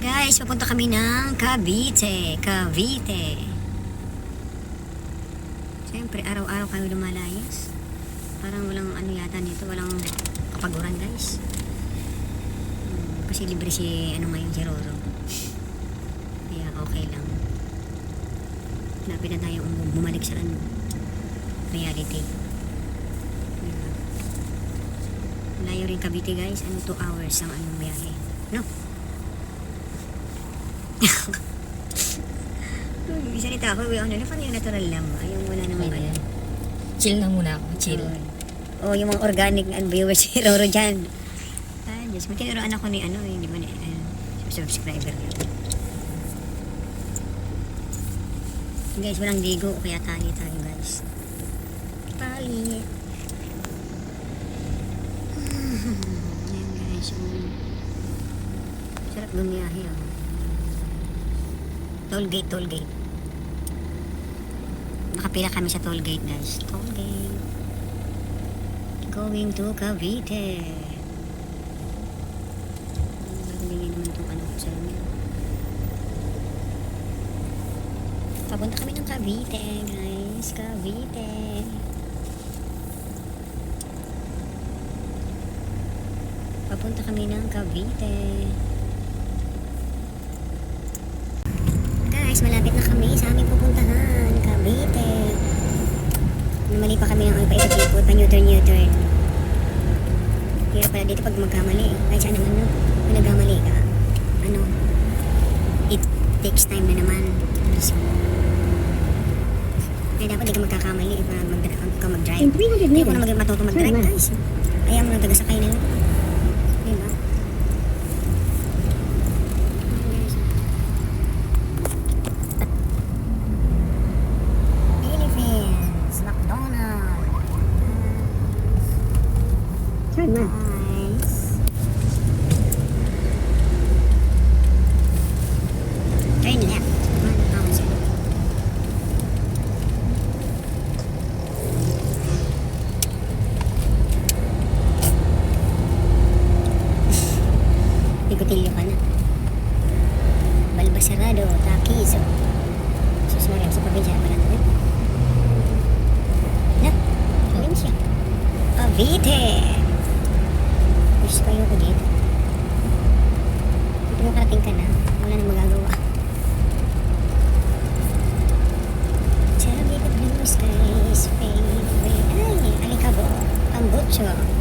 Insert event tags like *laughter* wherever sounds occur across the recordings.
Guys, papunta kami ng Cavite. Cavite. Siyempre, araw-araw kami lumalayas. Parang walang ano yata nito, walang kapaguran guys. Hmm, kasi libre si ano ngayon si Roro. Kaya okay lang. Lapit na tayo um- bumalik sa ano, reality. Diba? Layo rin Cavite guys, ano 2 hours ang anong biyahe. No? *laughs* Isa nito ako, ano na parang yung natural lang. Yung wala namang ano. Chill na muna ako. Chill. Oh, yung mga organic and viewers *laughs* si Roro dyan. Ah, Diyos, may tinuruan ako ni ano, hindi mo ni, ano, subscriber lang. Guys, walang ligo, kaya tali tayo guys. Tali. *laughs* Ayan guys, um, sarap gumiyahe oh. Toll gate, toll gate. Nakapila kami sa toll gate guys. Toll gate. Going to Cavite. Naglingi naman itong ano sa inyo. Papunta kami ng Cavite, guys. Cavite. Papunta kami ng Cavite. Guys, malapit na kami sa aming pupuntahan. Cavite. Namali pa kami ng ano pa isa tipod, pa Newton Newton. Hirap pala dito pag magkamali. Kahit saan naman no, kung nagkamali ka, ano, it takes time na naman. So, kaya dapat di ka magkakamali para mag ka mag-drive. In 300 Hindi ko na meters, matuto mag-drive guys. Kaya mo na taga-sakay na lang. Diba? Philippines, McDonald's. Turn left. Nice. Turn left. Ano tama siya? Ikutilyo ka na. Taquizo. Sus Maria, sa probinsya naman natin. Na, probinsya. Cavite. Wish kayo ko dito. Dito mo karating ka na. Wala nang magagawa. The blue skies away. Ay, alikabo. Tambucho. Ay,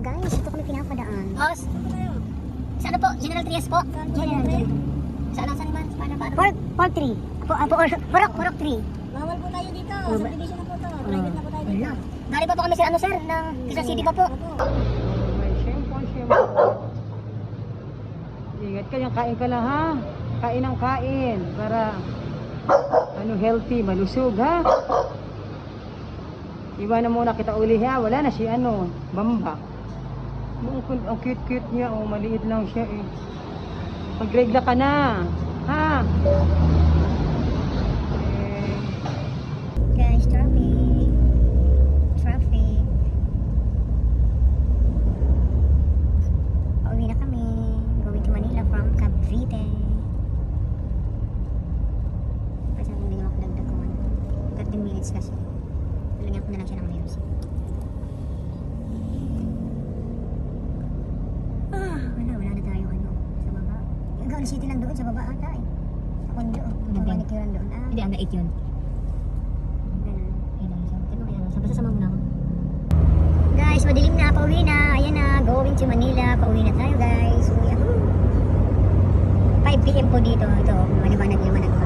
Guys, ito kami pinapadaan. Boss, sa ano po? General Trias po? General, general. Sa alang saan ba? Paano, paano? Pork, pork 3. Po, ah, por, porok, porok 3. Bawal po tayo dito. Oh, Subdivision na po to. Oh, Private na po tayo dito. wala. Galing pa po kami sa ano sir, ng Quezon City pa po. Ingat ka yan, kain ka lang ha. Kain ng kain para ano healthy, malusog ha. Iwanan muna kita uli ha. Wala na si ano, bamba. Ang, ang cute-cute niya, oh, maliit lang siya eh. Magregla ka na. Ha? Eh, Guys, traffic. Traffic. Pauwi na kami. Going to Manila from Cavite. Kasi hindi naman ako dagdag ano. 13 minutes kasi. Na lang siya ng music. Ah, wala, wala na tayo ano. Sa baba. Gawin City lang doon, sa baba ata eh. Sa condo. Ang manicure doon. Ah, Hindi, ang 8 yun. Guys, madilim na, pauwi na. Ayan na, going to Manila. Pauwi na tayo, guys. Ako. 5 p.m. po dito. Ito, maliwanag-liwanag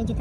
Guys, medyo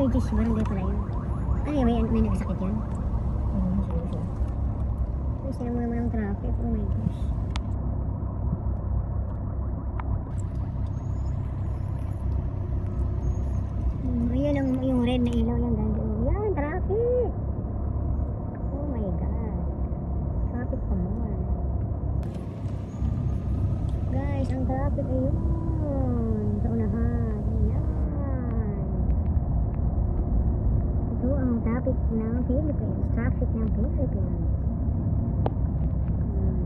Ah, emergency, barangay pala yun. Ano may, may nagsakit yun? Sige, sige. Ay, sila mo naman ang traffic. Oh my gosh. Hmm, ang yung red na ilaw guys. Oh, yan, traffic. Oh my god. Traffic pa more. Guys, ang traffic ayun. ang topic ng Philippines, traffic ng Philippines. Hmm.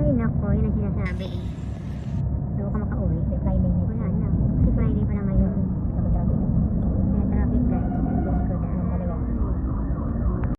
Ay nako, yun ang sinasabi eh. Hindi ko ka makauwi, may Friday night. Wala